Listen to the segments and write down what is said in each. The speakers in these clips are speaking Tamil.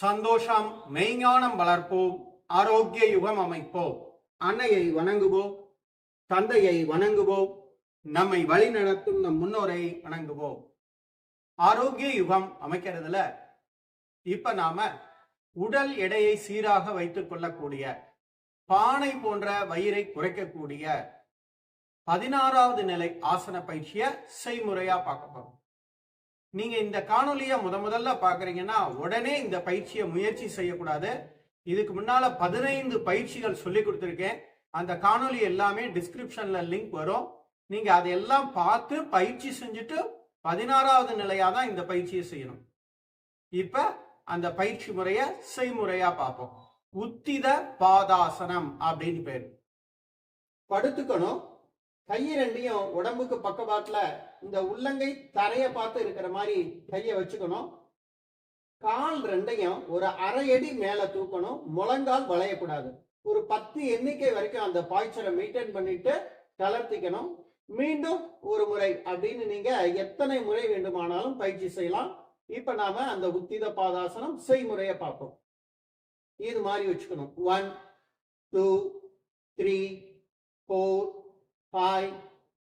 சந்தோஷம் மெய்ஞானம் வளர்ப்போம் ஆரோக்கிய யுகம் அமைப்போம். அன்னையை வணங்குவோம் தந்தையை வணங்குவோம் நம்மை வழி நடத்தும் நம் முன்னோரை வணங்குவோம். ஆரோக்கிய யுகம் அமைக்கிறதுல இப்ப நாம உடல் எடையை சீராக வைத்துக் கொள்ளக்கூடிய பானை போன்ற வயிறை குறைக்கக்கூடிய பதினாறாவது நிலை ஆசன பயிற்சியை செய்முறையா பார்க்க போறோம். நீங்க இந்த காணொலியை முத முதல்ல பாக்குறீங்கன்னா உடனே இந்த பயிற்சியை முயற்சி செய்யக்கூடாது. இதுக்கு முன்னால பதினைந்து பயிற்சிகள் சொல்லி கொடுத்துருக்கேன். அந்த காணொலி எல்லாமே டிஸ்கிரிப்ஷன்ல லிங்க் வரும். நீங்க அதையெல்லாம் பார்த்து பயிற்சி செஞ்சுட்டு பதினாறாவது நிலையா தான் இந்த பயிற்சியை செய்யணும். இப்ப அந்த பயிற்சி முறைய செய்முறையா பார்ப்போம். உத்தித பாதாசனம் அப்படின்னு பேர். படுத்துக்கணும். கை ரெண்டையும் உடம்புக்கு பக்கவாட்டில் இந்த உள்ளங்கை தரைய பார்த்து இருக்கிற மாதிரி கையை வச்சுக்கணும். கால் ரெண்டையும் ஒரு அரை அடி மேல தூக்கணும். முழங்கால் வளையக்கூடாது. ஒரு பத்து எண்ணிக்கை வரைக்கும் அந்த பாய்ச்சலை மெயின்டைன் பண்ணிட்டு தளர்த்திக்கணும். மீண்டும் ஒரு முறை அப்படின்னு நீங்க எத்தனை முறை வேண்டுமானாலும் பயிற்சி செய்யலாம். இப்ப நாம அந்த உத்தித பாதாசனம் செய்முறையை பார்ப்போம். இது மாதிரி வச்சுக்கணும். One two three four five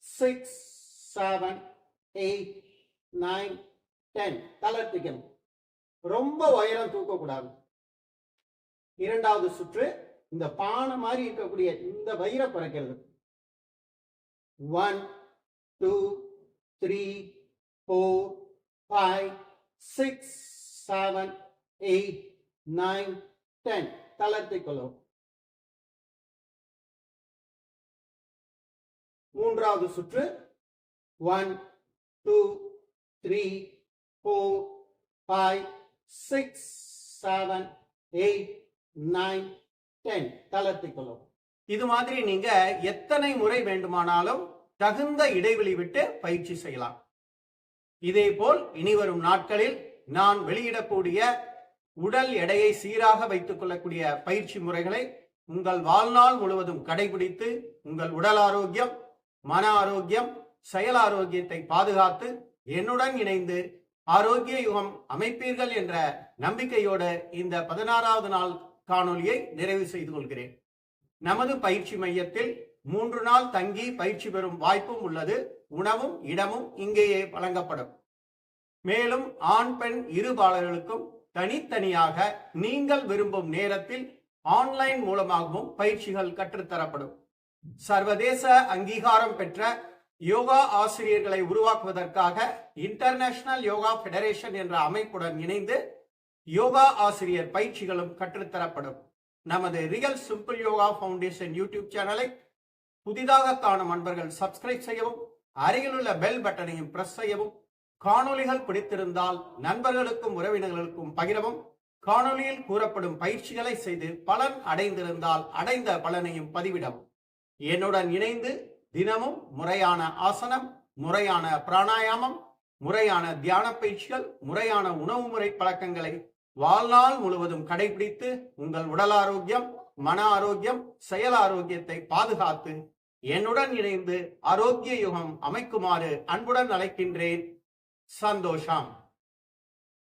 six seven eight nine ten தளர்த்திக்கணும் ரொம்ப உயரம் தூக்கக்கூடாது. இரண்டாவது சுற்று இந்த பானை மாதிரி இருக்கக்கூடிய இந்த வயிறை குறைக்கிறது. One two three four five six seven eight nine ten தளர்த்திக் கொள்ளவும் மூன்றாவது சுற்று. One two three four five six seven eight nine ten தளர்த்திக் கொள்ளும் இது மாதிரி நீங்க எத்தனை முறை வேண்டுமானாலும் தகுந்த இடைவெளி விட்டு பயிற்சி செய்யலாம். இதேபோல் இனி வரும் நாட்களில் நான் வெளியிடக்கூடிய உடல் எடையை சீராக வைத்துக் கொள்ளக்கூடிய பயிற்சி முறைகளை உங்கள் வாழ்நாள் முழுவதும் கடைபிடித்து உங்கள் உடல் ஆரோக்கியம் மன ஆரோக்கியம் செயல் ஆரோக்கியத்தை பாதுகாத்து என்னுடன் இணைந்து ஆரோக்கிய யுகம் அமைப்பீர்கள் என்ற நம்பிக்கையோடு இந்த பதினாறாவது நாள் காணொலியை நிறைவு செய்து கொள்கிறேன். நமது பயிற்சி மையத்தில் மூன்று நாள் தங்கி பயிற்சி பெறும் வாய்ப்பும் உள்ளது. உணவும் இடமும் இங்கேயே வழங்கப்படும். மேலும் ஆண் பெண் இருபாளர்களுக்கும் தனித்தனியாக நீங்கள் விரும்பும் நேரத்தில் ஆன்லைன் மூலமாகவும் பயிற்சிகள் கற்றுத்தரப்படும். சர்வதேச அங்கீகாரம் பெற்ற யோகா ஆசிரியர்களை உருவாக்குவதற்காக இன்டர்நேஷனல் யோகா ஃபெடரேஷன் என்ற அமைப்புடன் இணைந்து யோகா ஆசிரியர் பயிற்சிகளும் கற்றுத்தரப்படும். நமது real simple yoga foundation YouTube சேனலை புதிதாக காணும் அன்பர்கள் சப்ஸ்கிரைப் செய்யவும் அருகிலுள்ள பெல் பட்டனையும் பிரஸ் செய்யவும் காணொளிகள் பிடித்திருந்தால் நண்பர்களுக்கும் உறவினர்களுக்கும் பகிரவும் காணொளியில் கூறப்படும் பயிற்சிகளை செய்து பலன் அடைந்திருந்தால் அடைந்த பலனையும் பதிவிடவும். என்னுடன் இணைந்து தினமும் முறையான ஆசனம் முறையான பிராணாயாமம் முறையான தியான பயிற்சிகள் முறையான உணவு முறை பழக்கங்களை வாழ்நாள் முழுவதும் கடைபிடித்து உங்கள் உடல் ஆரோக்கியம் மன ஆரோக்கியம் செயல் ஆரோக்கியத்தை பாதுகாத்து என்னுடன் இணைந்து ஆரோக்கிய யுகம் அமைக்குமாறு அன்புடன் அழைக்கின்றேன். சந்தோஷம்.